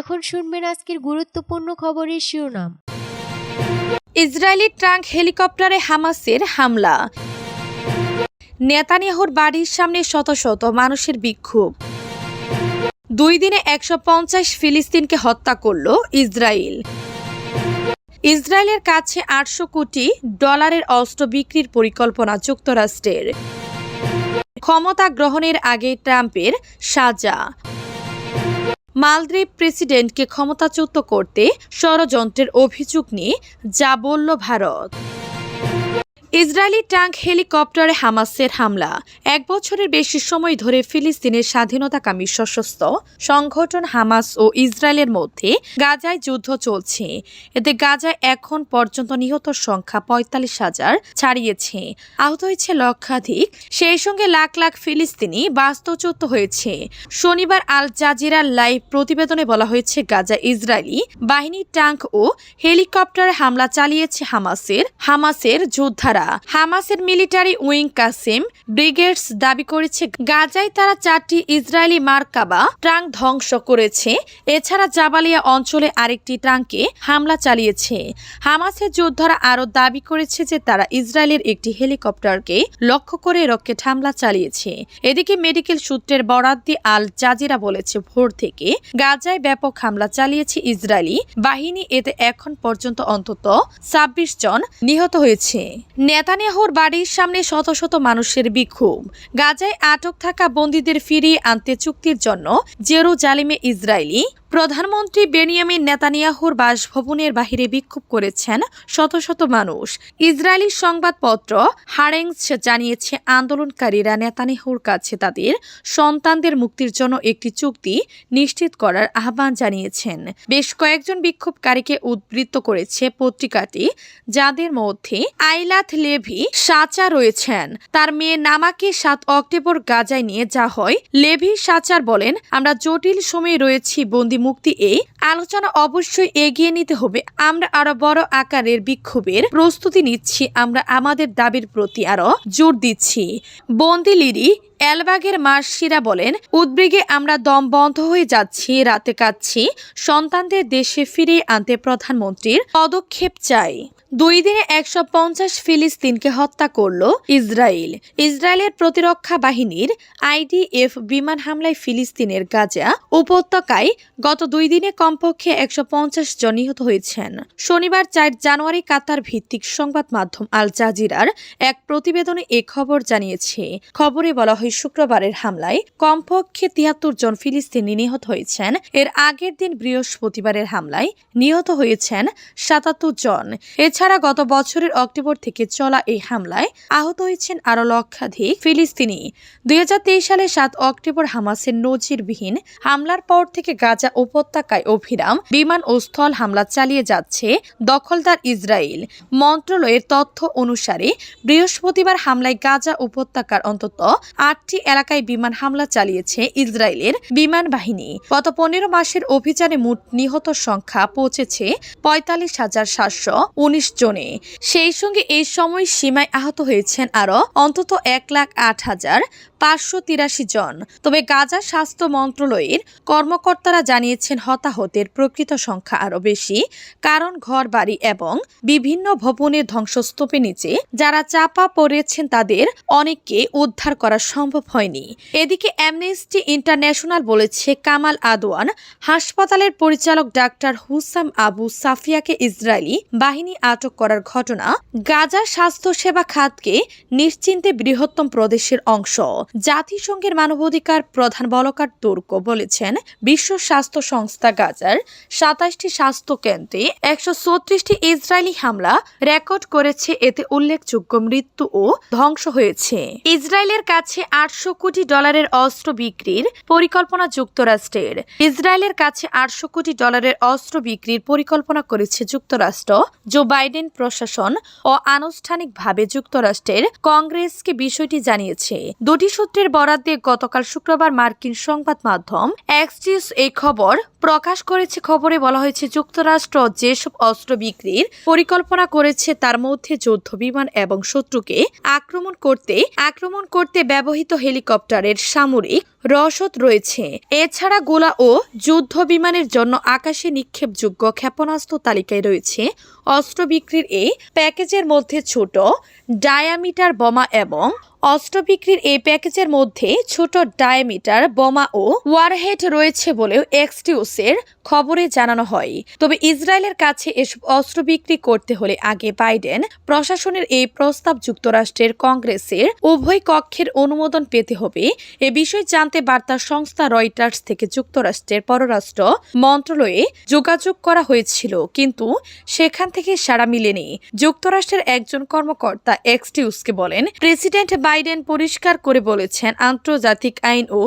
এখন শুনবেন আজকের গুরুত্বপূর্ণ খবরের শিরোনাম। ইসরায়েলি ট্রাঙ্ক হেলিকপ্টারে হামাসের হামলা। নেতানিয়াহুর বাড়ির সামনে শত শত মানুষের বিক্ষোভ। দুই দিনে একশো পঞ্চাশ ফিলিস্তিনকে হত্যা করল ইসরায়েল। ইসরায়েলের কাছে আটশো কোটি ডলারের অস্ত্র বিক্রির পরিকল্পনা যুক্তরাষ্ট্রের। ক্ষমতা গ্রহণের আগে ট্রাম্পের সাজা। মালদ্বীপ প্রেসিডেন্টকে ক্ষমতাচ্যুত করতে ষড়যন্ত্রের অভিযোগ নিয়ে যা বলল ভারত। ইসরায়েলি ট্যাঙ্ক হেলিকপ্টারে হামাসের হামলা। এক বছরের বেশি সময় ধরে ফিলিস্তিনের স্বাধীনতাকামী সশস্ত্র সংগঠন হামাস ও ইসরায়েলের মধ্যে গাজায় যুদ্ধ চলছে। এতে গাজায় এখন পর্যন্ত নিহত সংখ্যা পঁয়তাল্লিশ হাজার ছাড়িয়েছে। আহত হয়েছে লক্ষাধিক। সেই সঙ্গে লাখ লাখ ফিলিস্তিনি বাস্তুচ্যুত হয়েছে। শনিবার আল জাজিরার লাইভ প্রতিবেদনে বলা হয়েছে, গাজা ইসরায়েলি বাহিনী, ট্যাঙ্ক ও হেলিকপ্টারে হামলা চালিয়েছে হামাসের হামাসের যোদ্ধারা। হামাসের মিলিটারি উইং কাসিম ব্রিগেডস দাবি করেছে, গাজায় তারা চারটি ইসরায়েলি মার্কাবা ট্রাঙ্ক ধ্বংস করেছে। এছাড়া জাবালিয়া অঞ্চলে আরেকটি ট্রাঙ্কে হামলা চালিয়েছে। হামাসের যোদ্ধারা আরও দাবি করেছে যে তারা ইসরায়েলের একটি হেলিকপ্টারকে লক্ষ্য করে রকেট হামলা চালিয়েছে। এদিকে মেডিকেল সূত্রের বরাত দিয়ে আল জাজিরা বলেছে, ভোর থেকে গাজায় ব্যাপক হামলা চালিয়েছে ইসরায়েলি বাহিনী। এতে এখন পর্যন্ত অন্তত ছাব্বিশ জন নিহত হয়েছে। নেতানিয়াহুর বাড়ির সামনে শত শত মানুষের বিক্ষোভ। গাজায় আটক থাকা বন্দীদের ফিরিয়ে আনতে চুক্তির জন্য জেরুজালিমে ইসরায়েলি প্রধানমন্ত্রী বেনিয়ামিন নেতানিয়াহুর বাসভবনের বাহিরে বিক্ষোভ করেছেন শত শত মানুষ। ইসরায়েলি সংবাদপত্র হারেংস জানিয়েছে, আন্দোলনকারীরা নেতানিয়াহুর কাছে তাদের সন্তানদের মুক্তির জন্য একটি চুক্তি নিশ্চিত করার আহ্বান জানিয়েছেন। বেশ কয়েকজন বিক্ষোভকারীকে উদ্বৃত্ত করেছে পত্রিকাটি, যাদের মধ্যে আইলাথ লেভি সাচা রয়েছেন। তার মেয়ে নামাকে সাত অক্টোবর গাজায় নিয়ে যা হয়। লেভি সাচার বলেন, আমরা জটিল সময়ে রয়েছি বন্দি মুক্তি এই আলোচনা অবশ্যই এগিয়ে নিতে হবে। আমরা আরও বড় আকারের বিক্ষোভের প্রস্তুতি নিচ্ছি। আমরা আমাদের দাবির প্রতি আরও জোর দিচ্ছি। বন্দি লিরি এলবাগের মাসিরা বলেন, উদ্বেগে আমরা দম বন্ধ হয়ে যাচ্ছি, রাতে কাচ্ছি সন্তানদের দেশে ফিরিয়ে আনতে প্রধানমন্ত্রীর পদক্ষেপ চাই। দুই দিনে একশো পঞ্চাশ ফিলিস্তিনকে হত্যা করল ইসরায়েল। ইসরায়েলের প্রতিরক্ষা বাহিনীর আইডিএফ বিমান হামলায় ফিলিস্তিনের গাজা উপত্যকায় গত দুই দিনে কমপক্ষে একশো পঞ্চাশ জন নিহত হয়েছেন। শনিবার চার জানুয়ারি কাতার ভিত্তিক সংবাদ মাধ্যম আল জাজিরার এক প্রতিবেদনে এ খবর জানিয়েছে। খবরে বলা হয়, শুক্রবারের হামলায় কমপক্ষে তিয়াত্তর জন ফিলিস্তিনি নিহত হয়েছেন। এর আগের দিন বৃহস্পতিবারের হামলায় নিহত হয়েছেন সাতাত্তর জন। এছাড়া গত বছরের অক্টোবর থেকে চলা এই হামলায় আহত হয়েছেন আরও লক্ষাধিক ফিলিস্তিনি। দুই সালে সাত অক্টোবর হামাসের নজিরবিহীন হামলার পর থেকে গাজা উপত্যকায় অভিরাম, বিমান ও স্থল হামলা চালিয়ে যাচ্ছে দখলদার ইসরায়েল। মন্ত্রণালয়ের তথ্য অনুসারে, বৃহস্পতিবার হামলায় গাজা উপত্যকার অন্তত আটটি এলাকায় বিমান হামলা চালিয়েছে ইসরায়েলের বিমান বাহিনী গত পনেরো মাসের অভিযানে মোট নিহত সংখ্যা পৌঁছেছে পঁয়তাল্লিশ হাজার সাতশো উনিশ জনে। সেই সঙ্গে এই সময় সীমায় আহত হয়েছেন আরও অন্তত এক লাখ আট হাজার পাঁচশো তিরাশি জন। তবে গাজা স্বাস্থ্য মন্ত্রণালয়ের কর্মকর্তারা জানিয়েছেন হতাহতের প্রকৃত সংখ্যা আরও বেশি, কারণ ঘর বাড়ি এবং বিভিন্ন ভবনের ধ্বংসস্তূপের নিচে যারা চাপা পড়েছেন তাদের অনেককে উদ্ধার করা সম্ভব হয়নি। এদিকে অ্যামনেস্টি ইন্টারন্যাশনাল বলেছে, কামাল আদওয়ান হাসপাতালের পরিচালক ডাক্তার হুসাম আবু সাফিয়াকে ইসরায়েলি বাহিনী আটক করার ঘটনা গাজা স্বাস্থ্যসেবা খাতকে নিশ্চিন্তে বৃহত্তম প্রদেশের অংশ। জাতিসংঘের মানবাধিকার প্রধান বলকার তুর্ক বলেছেন, বিশ্ব স্বাস্থ্য সংস্থা গাজার সাতাশটি স্বাস্থ্য কেন্দ্রে একশো ছত্রিশটি ইসরায়েলি হামলা রেকর্ড করেছে। এতে উল্লেখযোগ্য মৃত্যু ও ধ্বংস হয়েছে। ইসরায়েলের কাছে আটশো কোটি ডলারের অস্ত্র বিক্রির পরিকল্পনা যুক্তরাষ্ট্রের। ইসরায়েলের কাছে আটশো কোটি ডলারের অস্ত্র বিক্রির পরিকল্পনা করেছে যুক্তরাষ্ট্র। জো বাইডেন প্রশাসন ও আনুষ্ঠানিকভাবে যুক্তরাষ্ট্রের কংগ্রেসকে বিষয়টি জানিয়েছে। দুটি সূত্রের বরাদ দিয়ে গতকাল শুক্রবার মার্কিন সংবাদ মাধ্যম এক্সটিস এই খবর প্রকাশ করেছে। খবরে বলা হয়েছে, যুক্তরাষ্ট্র যেসব অস্ত্র বিক্রির পরিকল্পনা করেছে, তার মধ্যে যুদ্ধ বিমান এবং শত্রুকে আক্রমণ করতে আক্রমণ করতে ব্যবহৃত হেলিকপ্টারের সামরিক রসদ রয়েছে। এছাড়া গোলা ও যুদ্ধ বিমানের জন্য আকাশে নিক্ষেপযোগ্য ক্ষেপণাস্ত্র তালিকায় রয়েছে। অস্ত্র বিক্রির এই প্যাকেজের মধ্যে ছোট ডায়ামিটার বোমা এবং অস্ত্র বিক্রির এই প্যাকেজের মধ্যে ছোট ডায়ামিটার, বোমা ও ওয়ারহেড রয়েছে বলেও এক্সটিউসের খবরে জানানো হয়। তবে ইসরায়েলের কাছে এসব অস্ত্র বিক্রি করতে হলে আগে বাইডেন প্রশাসনের এই প্রস্তাব যুক্তরাষ্ট্রের কংগ্রেসের উভয় কক্ষের অনুমোদন পেতে হবে। এ বিষয়ে জানতে বার্তা সংস্থা রয়টার্স থেকে যুক্তরাষ্ট্রের পররাষ্ট্র মন্ত্রণালয়ে যোগাযোগ করা হয়েছিল, কিন্তু সেখান থেকে সাড়া মিলেনি। যুক্তরাষ্ট্রের একজন কর্মকর্তা এক্সটিউসকে বলেন, প্রেসিডেন্ট বাইডেন পরিষ্কার করে বলেছেন, আন্তর্জাতিক আইন ও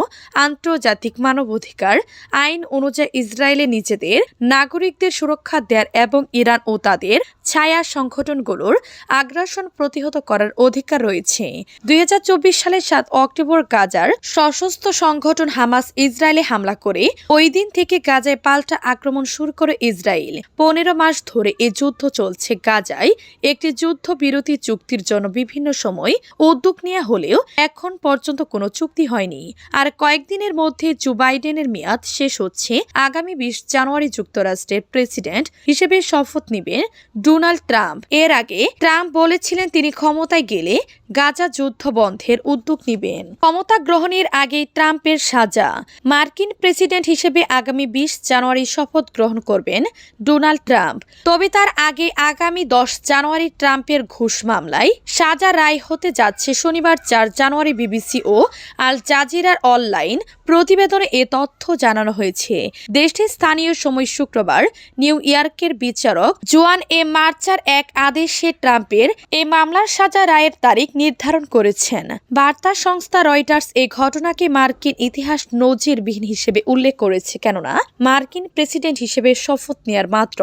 আন্তর্জাতিক মানবাধিকার আইন অনুযায়ী ইসরায়েলে নিজেদের, নাগরিকদের সুরক্ষা দেওয়ার এবং ইরান ও তাদের ছায়া সংগঠনগুলোর আগ্রাসন প্রতিহত করার অধিকার রয়েছে। দুই হাজার চব্বিশ সালের সাত অক্টোবর গাজার সশস্ত্র সংগঠন হামাস ইসরায়েলে হামলা করে ওই দিন থেকে গাজায় পাল্টা আক্রমণ শুরু করে ইসরায়েল। পনেরো মাস ধরে এ যুদ্ধ চলছে গাজায়। একটি যুদ্ধ বিরতি চুক্তির জন্য বিভিন্ন সময় উদ্যোগ নেওয়া হলেও এখন পর্যন্ত কোনো চুক্তি হয়নি। আর কয়েকদিনের মধ্যে জো বাইডেনের মেয়াদ শেষ হচ্ছে। আগামী বিশ জানুয়ারি যুক্তরাষ্ট্রের প্রেসিডেন্ট হিসেবে শপথ নেবেন ডোনাল্ড ট্রাম্প। এর আগে ট্রাম্প বলেছিলেন তিনি ক্ষমতায় গেলে গাজা যুদ্ধ বন্ধের উদ্যোগ নেবেন। ক্ষমতা গ্রহণের আগে ট্রাম্পের সাজা। মার্কিন প্রেসিডেন্ট হিসেবে আগামী বিশ জানুয়ারি শপথ গ্রহণ করবেন ডোনাল্ড ট্রাম্প। তবে তার আগে আগামী দশ জানুয়ারি ট্রাম্পের ঘুষ মামলায় সাজা রায় হতে যাচ্ছে শনিবার চার জানুয়ারি বিবিসি ও আল জাজিরার অনলাইন প্রতিবেদনে এ তথ্য জানানো হয়েছে। দেশটির স্থানীয় সময় শুক্রবার নিউ ইয়র্কের বিচারক জোয়ান এ মার্চার এক আদেশে ট্রাম্পের এ মামলার সাজা রায়ের তারিখ নির্ধারণ করেছেন। বার্তা সংস্থা রয়টার্স এ ঘটনাকে মার্কিন ইতিহাস নজিরবিহীন হিসেবে উল্লেখ করেছে, কেননা মার্কিন প্রেসিডেন্ট হিসেবে শপথ নেয়ার মাত্র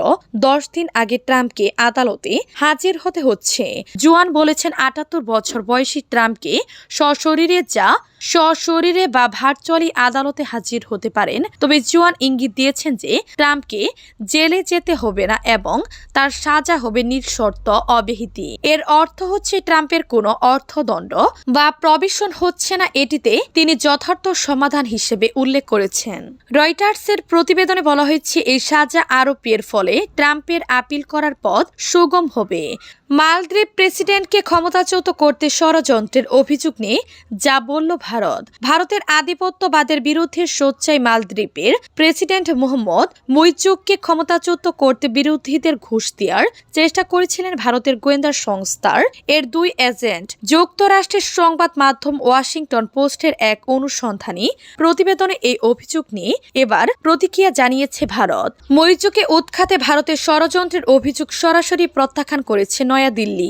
দশ দিন আগে ট্রাম্পকে আদালতে হাজির হতে হচ্ছে। জোয়ান বলেছেন, আটাত্তর বছর বয়সী ট্রাম্পকে সশরীরে যা সশরীরে বা ভার্চুয়ালি আদালতে হাজির হতে পারেন। তবে জোয়ান ইঙ্গিত দিয়েছেন যে, ট্রাম্পকে জেলে যেতে হবে না এবং তার সাজা হবে নিঃশর্ত অব্যাহতি এর অর্থ হচ্ছে ট্রাম্পের কোনো অর্থদণ্ড বা প্রবেশন হচ্ছে না এটিতে তিনি যথার্থ সমাধান হিসেবে উল্লেখ করেছেন। রয়টার্সের প্রতিবেদনে বলা হয়েছে, এই সাজা আরোপের ফলে ট্রাম্পের আপিল করার পথ সুগম হবে। মালদ্বীপ প্রেসিডেন্টকে ক্ষমতাচ্যুত করতে ষড়যন্ত্রের অভিযোগ নিয়ে যা বলল ভারত। ভারতের আধিপত্যবাদের বিরুদ্ধে সোচ্চাই মালদ্বীপের প্রেসিডেন্ট মোহাম্মদ মুইচুককে ক্ষমতাচ্যুত করতে বিরোধীদের ঘুষ দেওয়ার চেষ্টা করেছিলেন ভারতের গোয়েন্দা সংস্থার এর দুই এজেন্ট। যুক্তরাষ্ট্রের সংবাদ মাধ্যম ওয়াশিংটন পোস্টের এক অনুসন্ধানী প্রতিবেদনে এই অভিযোগ নিয়ে এবার প্রতিক্রিয়া জানিয়েছে ভারত। মরিচুকে উৎখাতে ভারতের ষড়যন্ত্রের অভিযোগ সরাসরি প্রত্যাখ্যান করেছে নয়াদিল্লি।